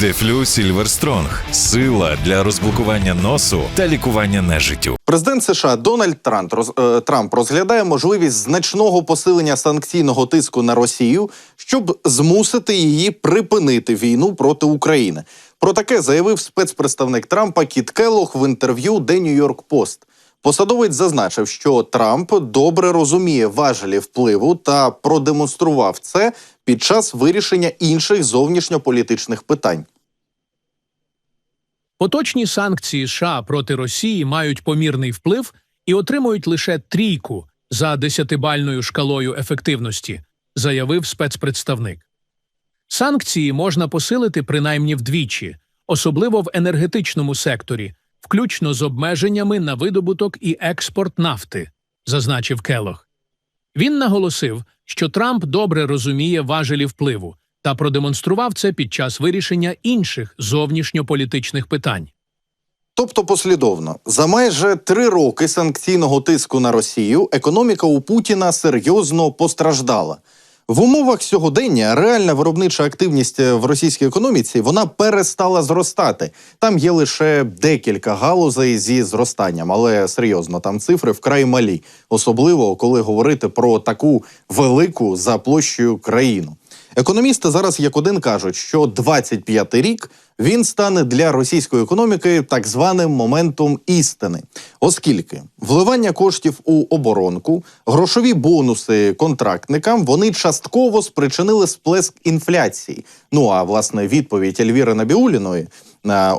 Дефлю Сільверстронг сила для розблокування носу та лікування нежиттю. Президент США Дональд Трамп, роз, е, Трамп розглядає можливість значного посилення санкційного тиску на Росію, щоб змусити її припинити війну проти України. Про таке заявив спецпредставник Трампа Кіт Келлох в інтерв'ю The New York Post. Посадовець зазначив, що Трамп добре розуміє важелі впливу та продемонстрував це під час вирішення інших зовнішньополітичних питань. Поточні санкції США проти Росії мають помірний вплив і отримують лише трійку за десятибальною шкалою ефективності, заявив спецпредставник. Санкції можна посилити принаймні вдвічі, особливо в енергетичному секторі, включно з обмеженнями на видобуток і експорт нафти, зазначив Келох. Він наголосив, що Трамп добре розуміє важелі впливу та продемонстрував це під час вирішення інших зовнішньополітичних питань. Тобто послідовно, за майже три роки санкційного тиску на Росію економіка у Путіна серйозно постраждала. В умовах сьогодення реальна виробнича активність в російській економіці вона перестала зростати. Там є лише декілька галузей зі зростанням, але серйозно там цифри вкрай малі, особливо коли говорити про таку велику за площею країну. Економісти зараз як один кажуть, що 25-й рік він стане для російської економіки так званим моментом істини, оскільки вливання коштів у оборонку, грошові бонуси контрактникам вони частково спричинили сплеск інфляції. Ну а власне відповідь Ельвіри Набіуліної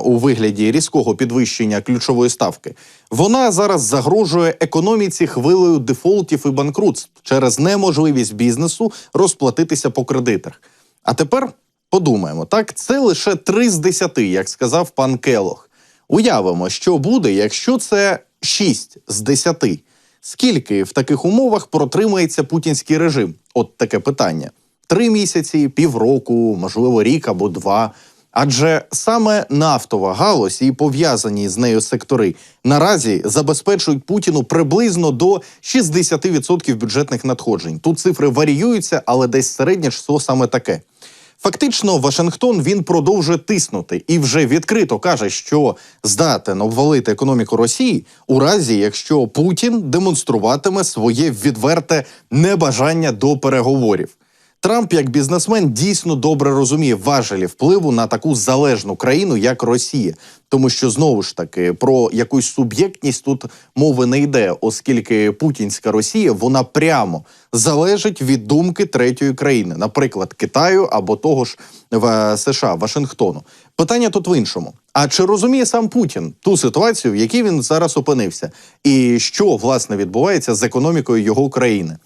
у вигляді різкого підвищення ключової ставки. Вона зараз загрожує економіці хвилею дефолтів і банкрутств через неможливість бізнесу розплатитися по кредитах. А тепер подумаємо, так це лише три з десяти, як сказав пан Келох. Уявимо, що буде, якщо це шість з десяти. Скільки в таких умовах протримається путінський режим? От таке питання: три місяці, півроку, можливо, рік або два. Адже саме нафтова галузь і пов'язані з нею сектори наразі забезпечують Путіну приблизно до 60% бюджетних надходжень. Тут цифри варіюються, але десь середнє число саме таке. Фактично, Вашингтон він продовжує тиснути і вже відкрито каже, що здатен обвалити економіку Росії у разі, якщо Путін демонструватиме своє відверте небажання до переговорів. Трамп, як бізнесмен, дійсно добре розуміє важелі впливу на таку залежну країну, як Росія, тому що знову ж таки про якусь суб'єктність тут мови не йде, оскільки путінська Росія вона прямо залежить від думки третьої країни, наприклад, Китаю або того ж в США Вашингтону. Питання тут в іншому. А чи розуміє сам Путін ту ситуацію, в якій він зараз опинився, і що власне відбувається з економікою його країни?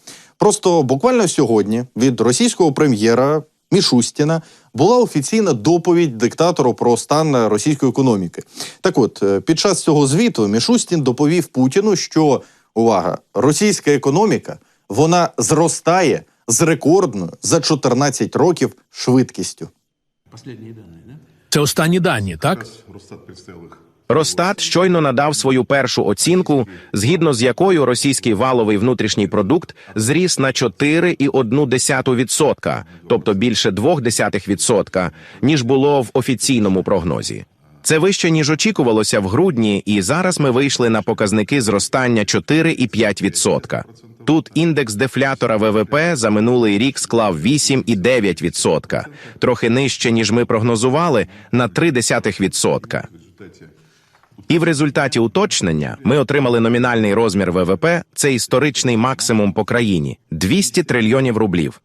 Просто буквально сьогодні від російського прем'єра Мішустіна була офіційна доповідь диктатору про стан російської економіки. Так, от е, під час цього звіту Мішустін доповів Путіну, що увага, російська економіка вона зростає з рекордною за 14 років швидкістю. Це останні дані, так? Росстат представил их. Росстат щойно надав свою першу оцінку, згідно з якою російський валовий внутрішній продукт зріс на 4,1%, тобто більше 0,2%, ніж було в офіційному прогнозі. Це вище ніж очікувалося в грудні, і зараз ми вийшли на показники зростання 4,5%. Тут індекс дефлятора ВВП за минулий рік склав 8,9%, трохи нижче ніж ми прогнозували на 0,3%. І в результаті уточнення ми отримали номінальний розмір ВВП. Це історичний максимум по країні 200 трильйонів рублів.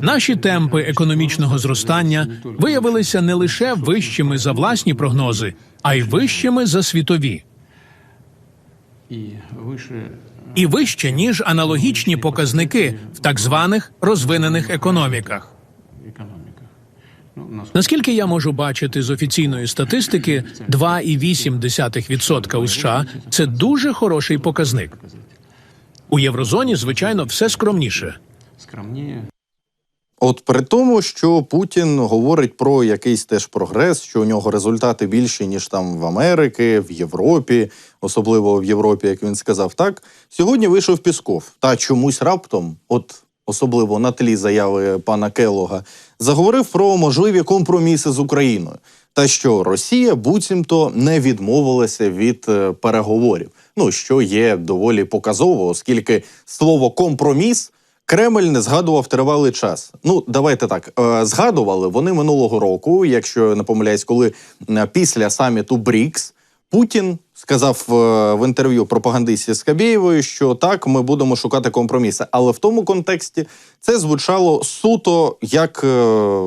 Наші темпи економічного зростання виявилися не лише вищими за власні прогнози, а й вищими за світові, і вище ніж аналогічні показники в так званих розвинених економіках. Наскільки я можу бачити з офіційної статистики, 2,8% у США – це дуже хороший показник. У єврозоні, звичайно, все скромніше. скромнее. От при тому, що Путін говорить про якийсь теж прогрес, що у нього результати більші, ніж там в Америки, в Європі, особливо в Європі, як він сказав, так сьогодні вийшов Пісков. Та чомусь раптом, от особливо на тлі заяви пана Келога, заговорив про можливі компроміси з Україною та що Росія буцімто не відмовилася від е, переговорів. Ну що є доволі показово, оскільки слово компроміс Кремль не згадував тривалий час. Ну, давайте так. е, Згадували вони минулого року, якщо не помиляюсь, коли е, після саміту БРІКС Путін сказав е, в інтерв'ю пропагандистці Скабєєвої, що так, ми будемо шукати компроміси. Але в тому контексті це звучало суто як е,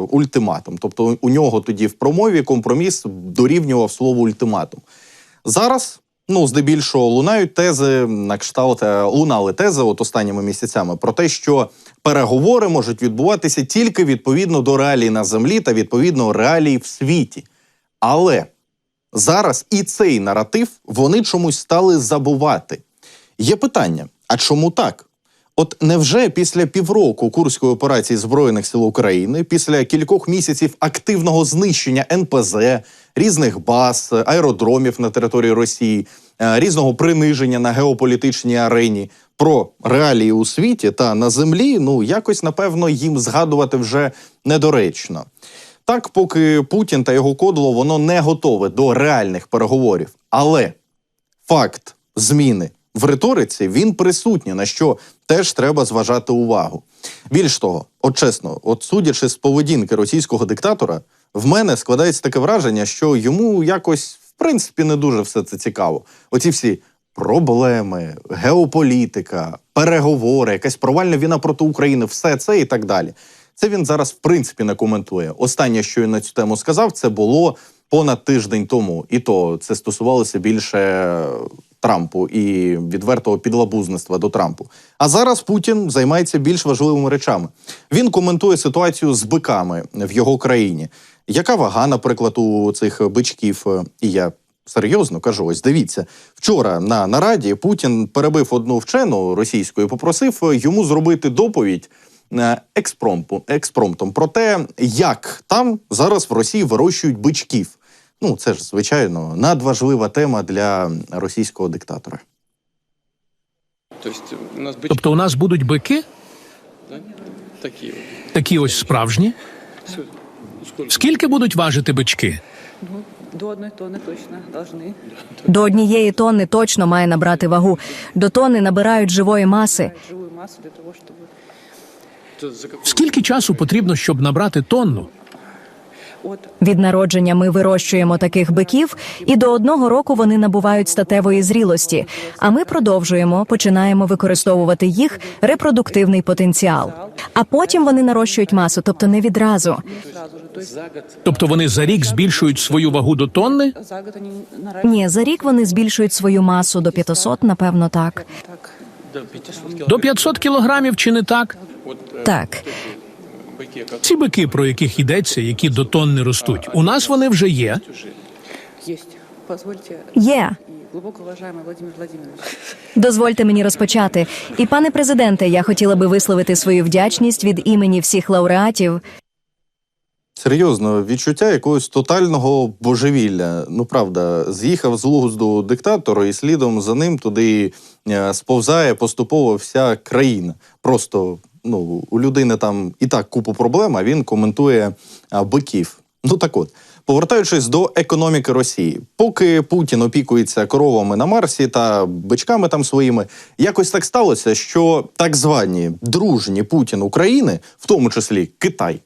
ультиматум. Тобто у нього тоді в промові компроміс дорівнював слову ультиматум. Зараз. Ну, здебільшого лунають тези на кшталт е, лунали тези от останніми місяцями про те, що переговори можуть відбуватися тільки відповідно до реалій на землі та відповідно реалій в світі. Але зараз і цей наратив вони чомусь стали забувати. Є питання: а чому так? От невже після півроку курської операції Збройних сил України, після кількох місяців активного знищення НПЗ, різних баз, аеродромів на території Росії, е, різного приниження на геополітичній арені, про реалії у світі та на землі, ну якось напевно їм згадувати вже недоречно. Так, поки Путін та його кодло воно не готове до реальних переговорів. Але факт зміни в риториці він присутній, на що теж треба зважати увагу. Більш того, от чесно, от судячи з поведінки російського диктатора, в мене складається таке враження, що йому якось в принципі не дуже все це цікаво. Оці всі проблеми, геополітика, переговори, якась провальна війна проти України, все це і так далі. Це він зараз в принципі не коментує. Останнє, що він на цю тему сказав, це було понад тиждень тому, і то це стосувалося більше Трампу і відвертого підлабузництва до Трампу. А зараз Путін займається більш важливими речами. Він коментує ситуацію з биками в його країні. Яка вага, наприклад, у цих бичків? І я серйозно кажу: ось дивіться, вчора на нараді Путін перебив одну вчену російську і попросив йому зробити доповідь. е, Експромпу, експромтом про те, як там зараз в Росії вирощують бичків. Ну, це ж звичайно надважлива тема для російського диктатора. То есть у нас бычки Тобто у нас будуть бики, да, такие вот. такі ось справжні. Сколько? Скільки будуть важити бички? Ну, до одной тонны точно должны. До однієї тонни точно має набрати вагу. До тонни набирають живої маси. Брать живую массу для того, чтобы Это за какой Скільки часу потрібно, щоб набрати тонну? Від народження ми вирощуємо таких биків, і до одного року вони набувають статевої зрілості. А ми продовжуємо, починаємо використовувати їх репродуктивний потенціал. А потім вони нарощують масу, тобто не відразу. Тобто вони за рік збільшують свою вагу до тонни? Ні, за рік вони збільшують свою масу до 500, напевно, так. так. до 500. До 500 кілограмів чи не так? Вот э, Так. быки, как Ці бики, про яких йдеться, які до тонни ростуть, у нас вони вже є. уже. Есть. Позвольте. Є. И глубоко уважаемый Владимир Владимирович. Дозвольте мені розпочати. І пане президенте, я хотіла би висловити свою вдячність від імені всіх лауреатів. Серйозно, відчуття якогось тотального божевілля. Ну правда, з'їхав з глузду диктатора, і слідом за ним туди е, сповзає поступово вся країна. Просто ну, у людини там і так купу проблем, а він коментує а, биків. Ну так от. Повертаючись до економіки Росії, поки Путін опікується коровами на Марсі та бичками там своїми, якось так сталося, що так звані дружні Путін України, в тому числі Китай,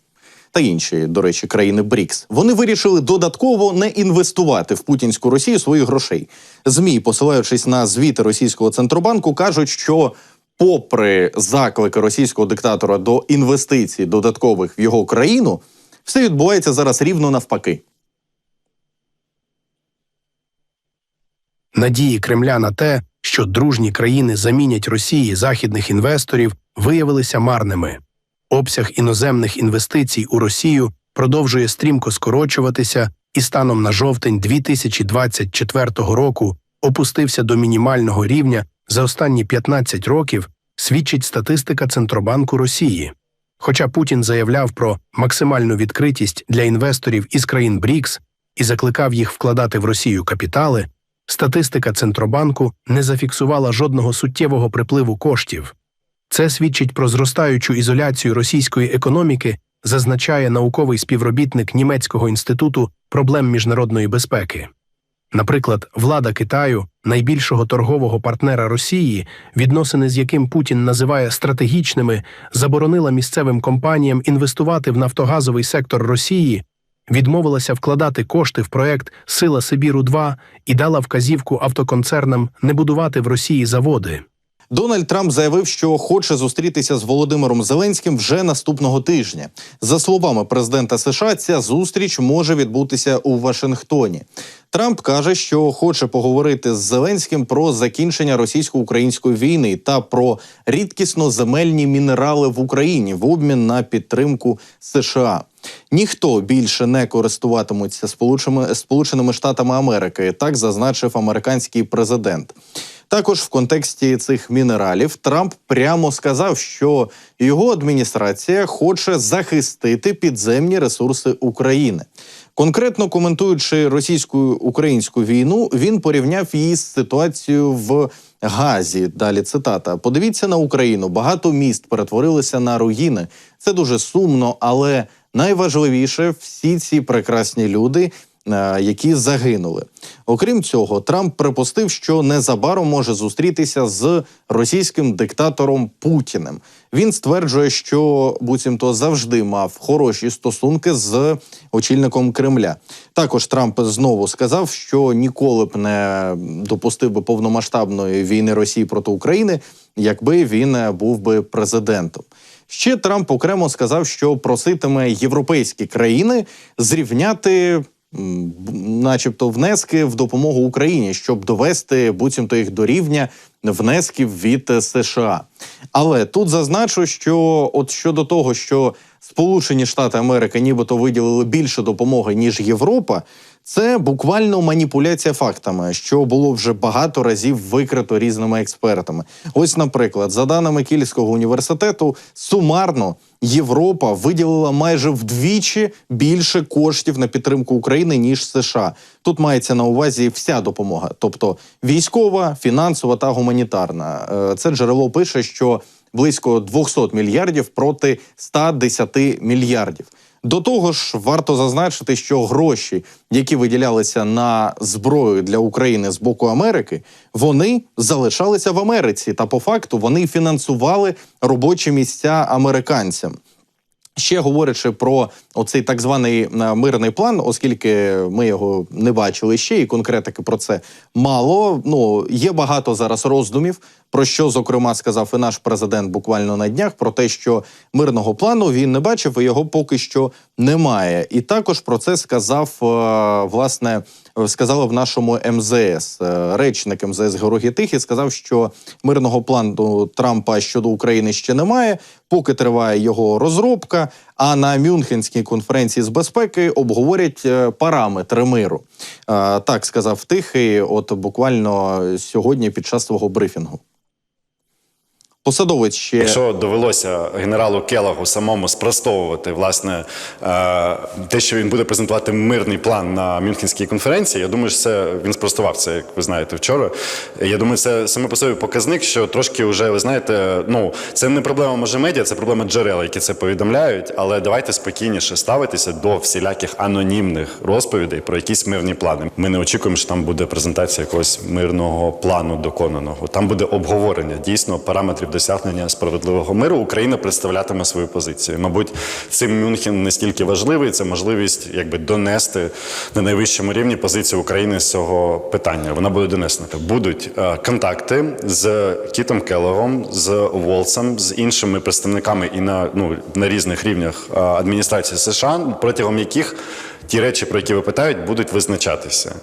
та інші, до речі, країни БРІКС, вони вирішили додатково не інвестувати в путінську Росію своїх грошей. Змі, посилаючись на звіти російського центробанку, кажуть, що попри заклики російського диктатора до інвестицій додаткових в його країну, все відбувається зараз рівно навпаки. Надії Кремля на те, що дружні країни замінять Росії західних інвесторів, виявилися марними. Обсяг іноземних інвестицій у Росію продовжує стрімко скорочуватися і станом на жовтень 2024 року опустився до мінімального рівня за останні 15 років, свідчить статистика Центробанку Росії. Хоча Путін заявляв про максимальну відкритість для інвесторів із країн БРІКС і закликав їх вкладати в Росію капітали, статистика Центробанку не зафіксувала жодного суттєвого припливу коштів. Це свідчить про зростаючу ізоляцію російської економіки, зазначає науковий співробітник Німецького інституту проблем міжнародної безпеки. Наприклад, влада Китаю, найбільшого торгового партнера Росії, відносини з яким Путін називає стратегічними, заборонила місцевим компаніям інвестувати в нафтогазовий сектор Росії, відмовилася вкладати кошти в проект Сила Сибіру 2 і дала вказівку автоконцернам не будувати в Росії заводи. Дональд Трамп заявив, що хоче зустрітися з Володимиром Зеленським вже наступного тижня. За словами президента США, ця зустріч може відбутися у Вашингтоні. Трамп каже, що хоче поговорити з Зеленським про закінчення російсько-української війни та про рідкісно земельні мінерали в Україні в обмін на підтримку США. Ніхто більше не користуватиметься Сполученими, Сполученими Штатами Америки, так зазначив американський президент. Також в контексті цих мінералів Трамп прямо сказав, що його адміністрація хоче захистити підземні ресурси України. Конкретно коментуючи російсько-українську війну, він порівняв її з ситуацією в Газі. Далі цитата: Подивіться на Україну. Багато міст перетворилися на руїни. Це дуже сумно, але найважливіше всі ці прекрасні люди. Е, Які загинули, окрім цього, Трамп припустив, що незабаром може зустрітися з російським диктатором Путіним. Він стверджує, що буцімто завжди мав хороші стосунки з очільником Кремля. Також Трамп знову сказав, що ніколи б не допустив би повномасштабної війни Росії проти України, якби він був би президентом. Ще Трамп окремо сказав, що проситиме європейські країни зрівняти. Начебто, внески в допомогу Україні, щоб довести буцімто їх до рівня внесків від е, США. Але тут зазначу, що от щодо того, що Сполучені Штати Америки нібито виділили більше допомоги ніж Європа, це буквально маніпуляція фактами, що було вже багато разів викрито різними експертами. Ось, наприклад, за даними Кільського університету, сумарно Європа виділила майже вдвічі більше коштів на підтримку України ніж США. Тут мається на увазі вся допомога, тобто військова, фінансова та гуманітарна. Е, Це джерело пише, що близько 200 мільярдів проти 110 мільярдів. До того ж, варто зазначити, що гроші, які виділялися на зброю для України з боку Америки, вони залишалися в Америці, та по факту вони фінансували робочі місця американцям. Ще говорячи про оцей так званий е, мирний план, оскільки ми його не бачили ще, і конкретики про це мало. Ну є багато зараз роздумів, про що зокрема сказав і наш президент буквально на днях, про те, що мирного плану він не бачив, і його поки що немає. І також про це сказав е, власне. Сказали в нашому МЗС Е, речник МЗС Георгій Тихий сказав, що мирного плану Трампа щодо України ще немає, поки триває його розробка. А на Мюнхенській конференції з безпеки обговорять е, параметри миру. Е, Так сказав Тихий, от буквально сьогодні під час свого брифінгу. Посадовець ще Якщо довелося генералу Келагу самому спростовувати власне е, те, що він буде презентувати мирний план на Мюнхенській конференції, я думаю, що це він спростував це, як ви знаєте, вчора. Я думаю, це саме по собі показник, що трошки вже ви знаєте, ну це не проблема може медіа, це проблема джерел, які це повідомляють. Але давайте спокійніше ставитися до всіляких анонімних розповідей про якісь мирні плани. Ми не очікуємо, що там буде презентація якогось мирного плану доконаного. Там буде обговорення дійсно параметрів досягнення справедливого миру. Україна представлятиме свою позицію. Мабуть, цим Мюнхен не стільки важливий, це можливість якби донести на найвищому рівні позицію України з цього питання. Вона буде донесена. Будуть е, контакти з Кітом Келлогом, з Волсом, з іншими представниками і на ну на різних рівнях е, адміністрації США, протягом яких ті речі, про які ви питають, будуть визначатися.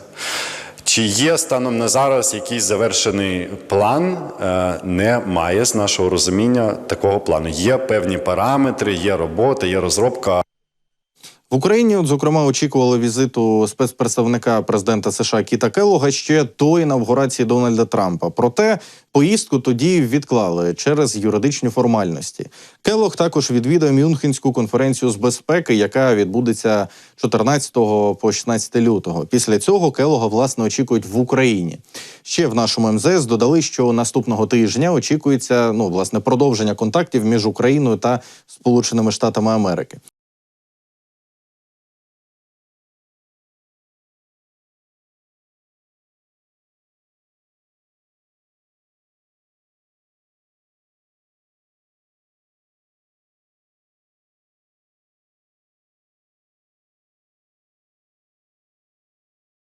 Чи є станом на зараз якийсь завершений план? Е, Немає з нашого розуміння такого плану. Є певні параметри, є робота, є розробка. В Україні, от, зокрема, очікували візиту спецпредставника президента США Кіта Келлога ще до інавгурації Дональда Трампа. Проте поїздку тоді відклали через юридичні формальності. Келлог також відвідав Мюнхенську конференцію з безпеки, яка відбудеться 14 по 16 лютого. Після цього Келлога власне очікують в Україні. Ще в нашому МЗС додали, що наступного тижня очікується ну власне продовження контактів між Україною та Сполученими Штатами Америки.